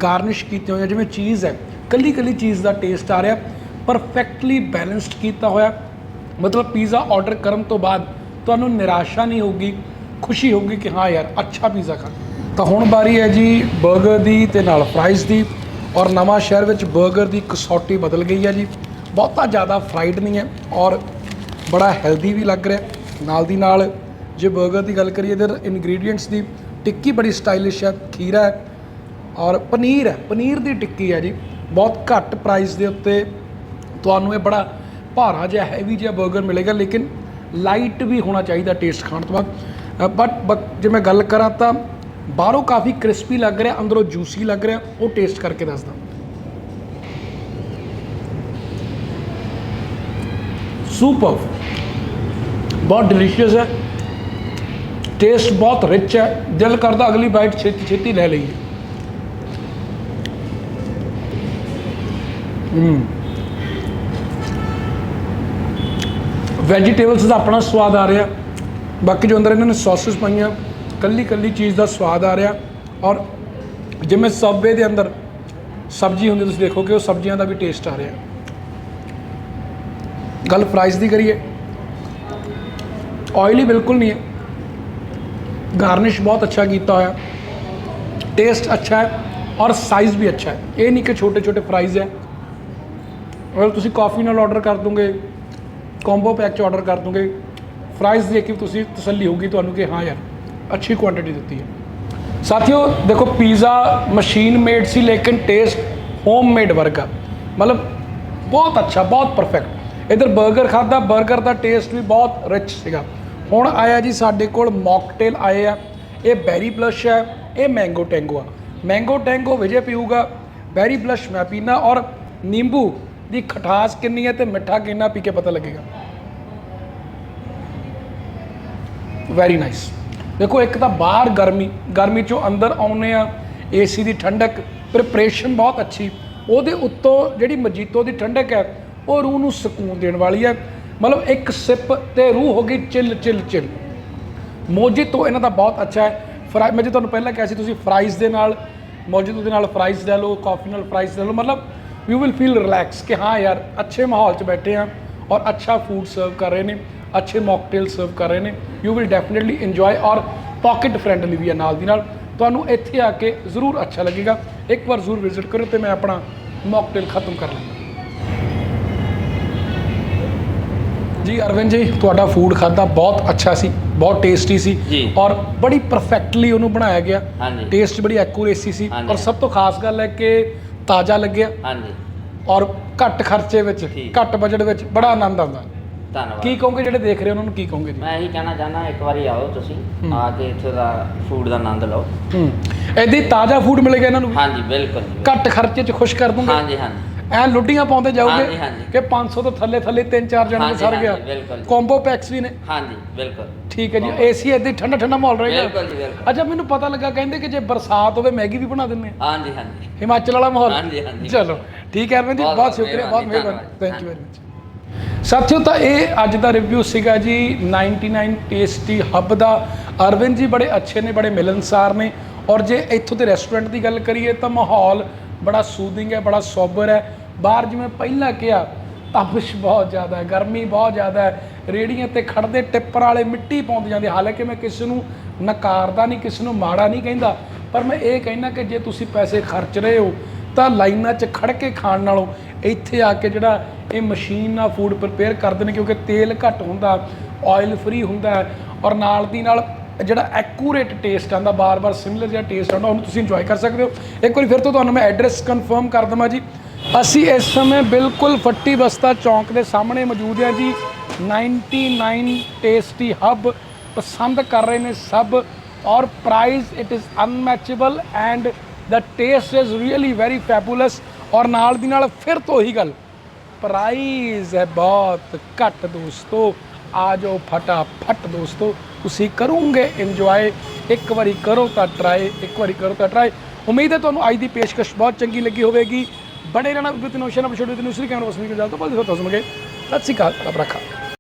ਗਾਰਨਿਸ਼ ਕੀਤੀਆਂ ਹੋਈਆਂ, ਜਿਵੇਂ ਚੀਜ਼ ਹੈ ਕੱਲੀ ਕੱਲੀ ਚੀਜ਼ ਦਾ ਟੇਸਟ ਆ ਰਿਹਾ ਪਰਫੈਕਟਲੀ ਬੈਲੈਂਸਡ ਕੀਤਾ ਹੋਇਆ। ਮਤਲਬ ਪੀਜ਼ਾ ਆਰਡਰ ਕਰਨ ਤੋਂ ਬਾਅਦ ਤੁਹਾਨੂੰ ਨਿਰਾਸ਼ਾ ਨਹੀਂ ਹੋਊਗੀ, ਖੁਸ਼ੀ ਹੋਊਗੀ ਕਿ ਹਾਂ ਯਾਰ, ਅੱਛਾ ਪੀਜ਼ਾ ਖਾ ਤਾਂ ਹੁਣ ਵਾਰੀ ਹੈ ਜੀ 버ਗਰ ਦੀ ਤੇ ਨਾਲ ਫਰਾਈਜ਼ ਦੀ। ਔਰ ਨਵਾਂ ਸ਼ਹਿਰ ਵਿੱਚ 버ਗਰ ਦੀ ਕਸੌਟੀ ਬਦਲ ਗਈ ਹੈ ਜੀ। ਬਹੁਤਾ ਜ਼ਿਆਦਾ ਫਰਾਈਡ ਨਹੀਂ ਹੈ ਔਰ ਬੜਾ ਹੈਲਦੀ ਵੀ ਲੱਗ ਰਿਹਾ। ਨਾਲ ਦੀ ਨਾਲ ਜੇ 버ਗਰ ਦੀ ਗੱਲ ਕਰੀਏ ਤਾਂ ਇਨਗਰੀਡੀਐਂਟਸ ਦੀ ਟਿੱਕੀ ਬੜੀ ਸਟਾਈਲਿਸ਼ ਹੈ, ਖੀਰਾ ਹੈ ਔਰ ਪਨੀਰ ਹੈ। ਪਨੀਰ ਦੀ ਟਿੱਕੀ ਹੈ ਜੀ। ਬਹੁਤ ਘੱਟ ਪ੍ਰਾਈਸ ਦੇ ਉੱਤੇ ਤੁਹਾਨੂੰ ਇਹ ਬੜਾ ਭਾਰਾ ਜਿਹਾ ਹੈਵੀ ਜਿਹਾ 버ਗਰ ਮਿਲੇਗਾ, ਲੇਕਿਨ ਲਾਈਟ ਵੀ ਹੋਣਾ ਚਾਹੀਦਾ ਟੇਸਟ ਖਾਣ ਤੋਂ ਬਾਅਦ। ਬਟ ਜੇ ਮੈਂ ਗੱਲ ਕਰਾਂ ਤਾਂ ਬਾਹਰੋਂ ਕਾਫੀ ਕ੍ਰਿਸਪੀ ਲੱਗ ਰਿਹਾ, ਅੰਦਰੋਂ ਜੂਸੀ ਲੱਗ ਰਿਹਾ, ਉਹ ਟੇਸਟ ਕਰਕੇ ਦੱਸਦਾ। ਸੁਪਰ ਬਹੁਤ ਡਿਲੀਸ਼ੀਅਸ ਹੈ। ਟੇਸਟ ਬਹੁਤ ਰਿਚ ਹੈ। ਦਿਲ ਕਰਦਾ ਅਗਲੀ ਬਾਈਟ ਛੇਤੀ ਛੇਤੀ ਲੈ ਲਈਏ। ਹੂੰ। ਵੈਜੀਟੇਬਲਸ ਦਾ ਆਪਣਾ ਸਵਾਦ ਆ ਰਿਹਾ। ਬਾਕੀ ਜੋ ਅੰਦਰ ਇਹਨਾਂ ਨੇ ਸੌਸਸ ਪਾਈਆਂ ਕੱਲੀ ਕੱਲੀ ਚੀਜ਼ ਦਾ ਸਵਾਦ ਆ ਰਿਹਾ ਔਰ ਜਿਵੇਂ ਸਬਵੇ ਦੇ ਅੰਦਰ ਸਬਜ਼ੀ ਹੁੰਦੀ ਤੁਸੀਂ ਦੇਖੋਗੇ ਉਹ ਸਬਜ਼ੀਆਂ ਦਾ ਵੀ ਟੇਸਟ ਆ ਰਿਹਾ। ਗੱਲ ਪ੍ਰਾਈਸ ਦੀ ਕਰੀਏ ਆਇਲੀ ਬਿਲਕੁਲ ਨਹੀਂ ਹੈ। ਗਾਰਨਿਸ਼ ਬਹੁਤ ਅੱਛਾ ਕੀਤਾ ਹੋਇਆ। ਟੇਸਟ ਅੱਛਾ ਹੈ ਔਰ ਸਾਈਜ਼ ਵੀ ਅੱਛਾ ਹੈ। ਇਹ ਨਹੀਂ ਕਿ ਛੋਟੇ ਛੋਟੇ ਫਰਾਈਜ਼ ਹੈ। ਅਗਰ ਤੁਸੀਂ ਕਾਫੀ ਨਾਲ ਆਰਡਰ ਕਰ ਦੋਗੇ ਕੰਬੋ ਪੈਕ ਚ ਆਰਡਰ ਕਰ ਦੋਗੇ ਫਰਾਈਜ਼ ਦੇਖ ਕੇ ਤੁਸੀਂ ਤਸੱਲੀ ਹੋਊਗੀ ਤੁਹਾਨੂੰ ਕਿ ਹਾਂ ਯਾਰ ਅੱਛੀ ਕੁਆਂਟੀਟੀ ਦਿੱਤੀ ਹੈ। ਸਾਥੀਓ, ਦੇਖੋ ਪੀਜ਼ਾ ਮਸ਼ੀਨ ਮੇਡ ਸੀ, ਲੇਕਿਨ ਟੇਸਟ ਹੋਮ ਮੇਡ ਵਰਗਾ। ਮਤਲਬ ਬਹੁਤ ਅੱਛਾ, ਬਹੁਤ ਪਰਫੈਕਟ ਇਧਰ 버ਗਰ ਖਾਦਾ 버ਗਰ ਦਾ ਟੇਸਟ ਵੀ ਬਹੁਤ ਰਿਚ ਸੀਗਾ। ਹੁਣ ਆਇਆ ਜੀ ਸਾਡੇ ਕੋਲ ਮੌਕਟੇਲ ਆਏ ਆ। ਇਹ ਬੈਰੀ ਬਲਸ਼ ਹੈ, ਇਹ ਮੈਂਗੋ ਟੈਂਗੋ ਆ। ਮੈਂਗੋ ਟੈਂਗੋ ਵਿਜੇ ਪੀਊਗਾ ਬੈਰੀ ਬਲਸ਼ ਮੈਂ ਪੀਣਾ ਔਰ ਨਿੰਬੂ ਦੀ ਖਟਾਸ ਕਿੰਨੀ ਹੈ ਤੇ ਮਿੱਠਾ ਕਿੰਨਾ ਪੀ ਕੇ ਪਤਾ ਲੱਗੇਗਾ। ਵੈਰੀ ਨਾਈਸ ਦੇਖੋ, ਇੱਕ ਤਾਂ ਬਾਹਰ ਗਰਮੀ ਗਰਮੀ ਚੋਂ ਅੰਦਰ ਆਉਨੇ ਆ ਏਸੀ ਦੀ ਠੰਡਕ ਪ੍ਰਿਪਰੇਸ਼ਨ ਬਹੁਤ ਅੱਛੀ। ਉਹਦੇ ਉੱਤੋਂ ਜਿਹੜੀ ਮਜੀਤੋ ਦੀ ਠੰਡਕ ਹੈ, ਉਹ ਰੂਹ ਨੂੰ ਸਕੂਨ ਦੇਣ ਵਾਲੀ ਹੈ। ਮਤਲਬ ਇੱਕ ਸਿਪ ਤੇ ਰੂਹ ਹੋ ਗਈ ਚਿਲ ਚਿਲ ਚਿਲ। ਮੋਜੀਤੋ ਇਹਨਾਂ ਦਾ ਬਹੁਤ ਅੱਛਾ ਹੈ। ਫਰਾਈ ਮੈਂ ਜੇ ਤੁਹਾਨੂੰ ਪਹਿਲਾਂ ਕਿਹਾ ਸੀ, ਤੁਸੀਂ ਫਰਾਈਜ਼ ਦੇ ਨਾਲ ਮੋਜੀਤੋ ਦੇ ਨਾਲ ਫਰਾਈਜ਼ ਲੈ ਲਓ ਕਾਫੀ ਨਾਲ ਫਰਾਈਜ਼ ਲੈ ਲਓ, ਮਤਲਬ ਯੂ ਵਿਲ ਫੀਲ ਰਿਲੈਕਸ ਕਿ ਹਾਂ ਯਾਰ, ਅੱਛੇ ਮਾਹੌਲ 'ਚ ਬੈਠੇ ਆ। ਔਰ ਅੱਛਾ ਫੂਡ ਸਰਵ ਕਰ ਰਹੇ ਨੇ ਅੱਛੇ ਮੌਕਟੇਲ ਸਰਵ ਕਰ ਰਹੇ ਨੇ ਯੂ ਵਿਲ ਡੈਫੀਨਿਟਲੀ ਇੰਜੋਏ ਔਰ ਪਾਕਟ ਫ੍ਰੈਂਡਲੀ ਵੀ ਹੈ ਨਾਲ ਦੀ ਨਾਲ ਤੁਹਾਨੂੰ ਇੱਥੇ ਆ ਕੇ ਜ਼ਰੂਰ ਅੱਛਾ ਲੱਗੇਗਾ ਇੱਕ ਵਾਰ ਜ਼ਰੂਰ ਵਿਜ਼ਿਟ ਕਰੋ ਤੇ ਮੈਂ ਆਪਣਾ ਮੌਕਟੇਲ ਖਤਮ ਕਰ ਲਾਂਗਾ ਜੀ ਅਰਵਿੰਦ ਜੀ ਤੁਹਾਡਾ ਫੂਡ ਖਾਦਾ ਬਹੁਤ ਅੱਛਾ ਸੀ ਬਹੁਤ ਟੇਸਟੀ ਸੀ। ਔਰ ਬੜੀ ਪਰਫੈਕਟਲੀ ਉਹਨੂੰ ਬਣਾਇਆ ਗਿਆ। ਟੇਸਟ ਬੜੀ ਐਕੂਰੇਸੀ ਸੀ। ਔਰ ਸਭ ਤੋਂ ਖਾਸ ਗੱਲ ਹੈ ਕਿ ਤਾਜ਼ਾ ਲੱਗਿਆ ਹਾਂਜੀ ਔਰ ਘੱਟ ਖਰਚੇ ਵਿੱਚ ਠੀਕ। ਘੱਟ ਬਜਟ ਵਿੱਚ ਬੜਾ ਆਨੰਦ ਆਉਂਦਾ। ਧੰਨਵਾਦ। ਕੀ ਕਹੋਗੇ ਜਿਹੜੇ ਦੇਖ ਰਹੇ ਉਹਨਾਂ ਨੂੰ ਕੀ ਕਹੋਗੇ ਜੀ? ਮੈਂ ਇਹੀ ਕਹਿਣਾ ਚਾਹੁੰਦਾ ਇੱਕ ਵਾਰੀ ਆਓ ਤੁਸੀਂ ਹੂੰ। ਆ ਕੇ ਇੱਥੇ ਦਾ ਫੂਡ ਦਾ ਆਨੰਦ ਲਓ। ਹੂੰ। ਐਦੀ ਤਾਜ਼ਾ ਫੂਡ ਮਿਲੇਗਾ ਇਹਨਾਂ ਨੂੰ ਵੀ? ਹਾਂਜੀ ਬਿਲਕੁਲ ਜੀ ਘੱਟ ਖਰਚੇ 'ਚ ਖੁਸ਼ ਕਰ ਦੂੰਗੇ ਹਾਂਜੀ ਹਾਂਜੀ। ਐ ਲੁੱਡੀਆਂ ਪਾਉਂਦੇ ਜਾਓਗੇ ਹਾਂਜੀ, ਹਾਂਜੀ। ਕਿ 500 ਤੋਂ ਥੱਲੇ ਥੱਲੇ 3-4 ਜਣਾਂ ਹਾਂਜੀ, ਸਰ ਗਿਆ। ਹਾਂਜੀ, ਬਿਲਕੁਲ। ਕੰਬੋ ਪੈਕਸ ਵੀ ਨੇ। ਹਾਂਜੀ ਬਿਲਕੁਲ। ਠੀਕ ਹੈ ਜੀ ਏਸੀ ਐਦੀ ਠੰਡਾ ਠੰਡਾ ਮਾਹੌਲ ਰਹੇਗਾ। ਬਿਲਕੁਲ ਜੀ ਬਿਲਕੁਲ। ਅੱਛਾ ਮੈਨੂੰ ਪਤਾ ਲੱਗਾ ਕਹਿੰਦੇ ਕਿ ਜੇ ਬਰਸਾਤ ਹੋਵੇ ਮੈਗੀ ਵੀ ਬਣਾ ਦਿੰਦੇ ਆ। ਹਾਂਜੀ ਹਾਂਜੀ। ਹਿਮਾਚਲ ਵਾਲਾ ਮਾਹੌਲ। ਹਾਂਜੀ, ਹਾਂਜੀ। ਚਲੋ ਠੀਕ ਹੈ ਅਰਵਿੰਦ ਜੀ ਬਹੁਤ ਸ਼ੁਕਰੀਆ ਬਹੁਤ ਮਿਹਰਬਾਨੀ। ਥੈਂਕ ਯੂ ਵੈਰੀ ਮਚ ਸਾਥੀਓ ਤਾਂ ਇਹ ਅੱਜ ਦਾ ਰਿਵਿਊ ਸੀਗਾ ਜੀ 99 ਟੇਸਟੀ ਹੱਬ ਦਾ। ਅਰਵਿੰਦ ਜੀ ਬੜੇ ਅੱਛੇ ਨੇ ਬੜੇ ਮਿਲਨਸਾਰ ਨੇ। ਔਰ ਜੇ ਇੱਥੋਂ ਦੇ ਰੈਸਟੋਰੈਂਟ ਦੀ ਗੱਲ ਕਰੀਏ ਤਾਂ ਮਾਹੌਲ ਬੜਾ ਸੂਦਿੰਗ ਹੈ ਬੜਾ ਸੋਬਰ ਹੈ। ਬਾਹਰ ਜਿਵੇਂ ਪਹਿਲਾਂ ਕਿਹਾ ਤਪਸ਼ ਬਹੁਤ ਜ਼ਿਆਦਾ ਹੈ ਗਰਮੀ ਬਹੁਤ ਜ਼ਿਆਦਾ ਹੈ। ਰੇੜੀਆਂ ਤੇ ਖੜਦੇ ਟਿੱਪਰ ਵਾਲੇ ਮਿੱਟੀ ਪਾਉਂਦੇ ਜਾਂਦੇ। ਹਾਲਾਂਕਿ ਮੈਂ ਕਿਸੇ ਨੂੰ ਨਕਾਰਦਾ ਨਹੀਂ ਕਿਸੇ ਨੂੰ ਮਾੜਾ ਨਹੀਂ ਕਹਿੰਦਾ। ਪਰ ਮੈਂ ਇਹ ਕਹਿਣਾ ਕਿ ਜੇ ਤੁਸੀਂ ਪੈਸੇ ਖਰਚ ਰਹੇ ਹੋ ਤਾਂ ਲਾਈਨਾਂ 'ਚ ਖੜ ਕੇ ਖਾਣ ਨਾਲੋਂ ਇੱਥੇ ਆ ਕੇ ਜਿਹੜਾ ਇਹ ਮਸ਼ੀਨ ਨਾਲ ਫੂਡ ਪ੍ਰਪੇਅਰ ਕਰਦੇ ਨੇ ਕਿਉਂਕਿ ਤੇਲ ਘੱਟ ਹੁੰਦਾ ਆਇਲ ਫ੍ਰੀ ਹੁੰਦਾ ਔਰ ਨਾਲ ਦੀ ਨਾਲ ਜਿਹੜਾ ਐਕੂਰੇਟ ਟੇਸਟ ਆਉਂਦਾ, ਬਾਰ-ਬਾਰ ਸਿਮਿਲਰ ਜਿਹੜਾ ਟੇਸਟ ਆਉਂਦਾ, ਉਹਨੂੰ ਤੁਸੀਂ ਇੰਜੋਏ ਕਰ ਸਕਦੇ ਹੋ। ਇੱਕ ਵਾਰੀ ਫਿਰ ਤੋਂ ਤੁਹਾਨੂੰ ਮੈਂ ਐਡਰੈਸ ਕਨਫਰਮ ਕਰ ਦਵਾਂ ਜੀ। ਅਸੀਂ ਇਸ ਸਮੇਂ ਬਿਲਕੁਲ ਫੱਟੀ ਬਸਤਾ ਚੌਂਕ ਦੇ ਸਾਹਮਣੇ ਮੌਜੂਦ ਹਾਂ ਜੀ। 99 ਟੇਸਟੀ ਹੱਬ ਪਸੰਦ ਕਰ ਰਹੇ ਨੇ ਸਭ ਔਰ price it is unmatchable and the taste is really very fabulous ਔਰ ਨਾਲ ਦੀ ਨਾਲ ਫਿਰ ਤੋਂ ਹੀ ਗੱਲ ਪ੍ਰਾਈਸ ਹੈ ਬਹੁਤ ਘੱਟ ਦੋਸਤੋ। ਆ ਜਾਓ ਫਟਾਫਟ ਦੋਸਤੋ, ਤੁਸੀਂ ਕਰੋਗੇ ਇੰਜੋਏ ਇੱਕ ਵਾਰੀ ਕਰੋ ਤਾਂ ਟਰਾਈ ਇੱਕ ਵਾਰੀ ਕਰੋ ਤਾਂ ਟਰਾਈ ਉਮੀਦ ਹੈ ਤੁਹਾਨੂੰ ਅੱਜ ਦੀ ਪੇਸ਼ਕਸ਼ ਬਹੁਤ ਚੰਗੀ ਲੱਗੀ ਹੋਵੇਗੀ। ਬੜੇ ਰਹਿਣਾ ਵਿਦ ਨੋਸ਼ਨ ਅਪ ਛੋਟੇ ਦਿਨ ਕੈਮਰਾ ਉਸ ਨੂੰ ਜਾਲ ਤੋਂ ਬਲਦੀ ਹੋ ਤਸਮਗੇ ਸਤਿ ਸ਼੍ਰੀ ਅਕਾਲ, ਰੱਬ ਰੱਖਾ